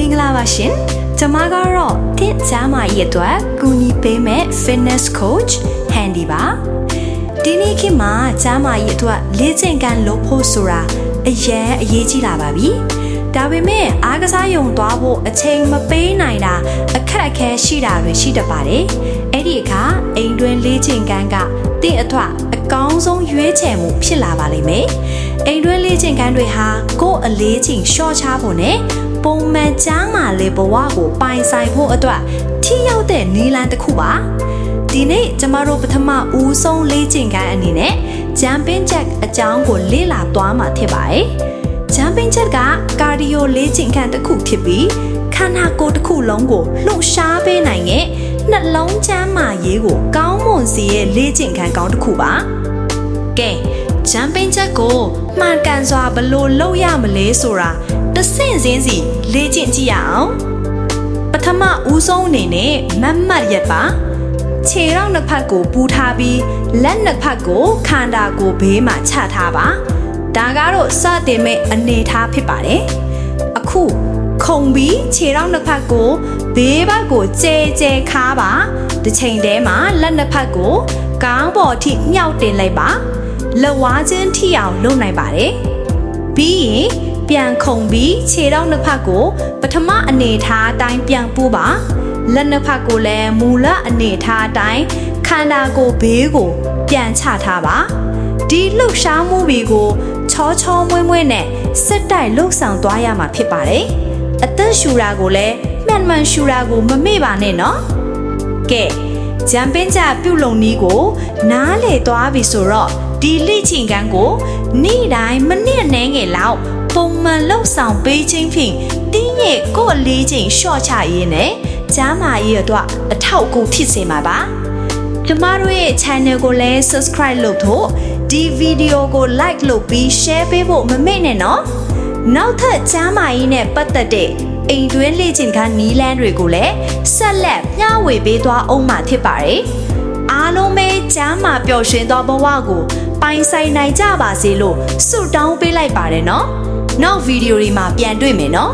မင်္ဂလာပါရှင်ကျွန်မကတော့တင့်ချားမရဲ့အတွက်ကူညီပေးမဲ့ fitness coach Handy ပါဒီနေ့ခေတ်မှာချားမရဲ့အတွက်လေ့ကျင့်ခန်းလုပ်ဖို့ဆိုတာအရင်အရေးကြီးလာပါပြီဒါပေမဲ့အားကစားရုံသွားဖို့အချိန်မပေးနိုင်တာအခက်အခဲရှိတာတွေရှိတတ်ပါတယ်အဲ့ဒီအခါအိမ်တွင်းလေ့ကျင့်ခန်းကတင့်အထွတ်အကောင်းဆုံးရွေးချယ်မှုဖြစ်လာပါလိမ့်မယ် အိမ်တွင်းလေ့ကျင့်ခန်းတွေဟာကိုယ့်အလေးချိန်ရှော့ချဖို့နဲ့ပုံမှန်ကျန်းမာလေဘဝကိုပိုင်ဆိုင်ဖို့အတွက်ထိရောက်တဲ့နည်းလမ်းတစ်ခုပါဒီနေ့ကျမတို့ပထမဦးဆုံးလေ့ကျင့်ခန်းအနေနဲ့ jumping jack အကြောင်းကိုလေ့လာသွားမှာဖြစ်ပါတယ် jumping jack ကကာဒီယိုလေ့ကျင့်ခန်းတစ်ခုဖြစ်ပြီးခန္ဓာကိုယ်တစ်ခုလုံးကိုလှုပ်ရှားပေးနိုင်တဲ့နှလုံးချမ်းမာရေးကိုကောင်းမွန်စေရဲ့လေ့ကျင့်ခန်းကောင်းတစ်ခုပါကဲ jumping jack ကိုမှန်ကန်စွာဘယ်လိုလုပ်ရမလဲဆိုတာတစ်ဆင့်စင်းစီလေ့ကျင့်ကြည့်ရအောင်ပထမဦးဆုံးအနေနဲ့မတ်မတ်ရက်ပါခြေထောက်နှစ်ဖက်ကိုပူထားပြီးလက်နှစ်ဖက်ကိုခန္ဓာကိုယ်ဘေးမှာချထားပါဒါကတော့စတင်မဲ့အနေထားဖြစ်ပါတယ်အခုခုံပြီးခြေထောက်နှစ်ဖက်ကိုဘေးဘက်ကိုကျဲကျဲခါပါတစ်ချိန်တည်းမှာလက်နှစ်ဖက်ကိုကောင်းပေါ်ထိမြောက်တင်လိုက်ပါ လက်ဝါးချင်းထိအောင်လုပ်နိုင်ပါတယ်ပြီးရင်ပြန်ခုံပြီးခြေထောက်နှစ်ဖက်ကိုပထမအနေထားအတိုင်းပြန်ပို့ပါလက်နှစ်ဖက်ကိုလည်းမူလအနေထားအတိုင်းခန္ဓာကိုယ်ဘေးကိုပြန်ချထားပါဒီလှုပ်ရှားမှုတွေကိုချောချောမွေ့မွေ့နဲ့စစ်တိုက်လှုပ်ဆောင်သွားရမှာဖြစ်ပါတယ်အသက်ရှူတာကိုလည်းမှန်မှန်ရှူတာကိုမမေ့ပါနဲ့နော်ကဲဂျမ်ပင်းကြပြုတ်လုံနီးကို နားလေသွားပြီဆိုတော့ ဒီလိချင်ကန်းကိုနေ့တိုင်းမနစ်နှဲငယ်လောက်ပုံမှန်လှုပ်ဆောင်ပေးခြင်းဖြင့်တင်းရဲ့ကိုယ်လေးချိန်ရှော့ချရင်းနဲ့ကျမ်းမာရေးအတွက်အထောက်အကူဖြစ်စေမှာပါကျမတို့ရဲ့ channel ကိုလည်း subscribe လုပ်ဖို့ဒီဗီဒီယိုကို like လုပ်ပြီး share ပေးဖို့မမေ့နဲ့နော်နောက်ထပ်ကျမ်းမာရေးနဲ့ပတ်သက်တဲ့အိမ်တွင်းလေ့ကျင့်ခန်းနီးလန်းတွေကိုလည်းဆက်လက်မျှဝေပေးသွားအောင်မှာဖြစ်ပါတယ်အားလုံးပဲကျမ်းမာပျော်ရွှင်သောဘဝကို ပိုင်ဆိုင်နိုင်ကြပါစေလို့ဆုတောင်းပေးလိုက်ပါတယ်နော်နောက်ဗီဒီယိုတွေမှာပြန်တွေ့မယ်နော်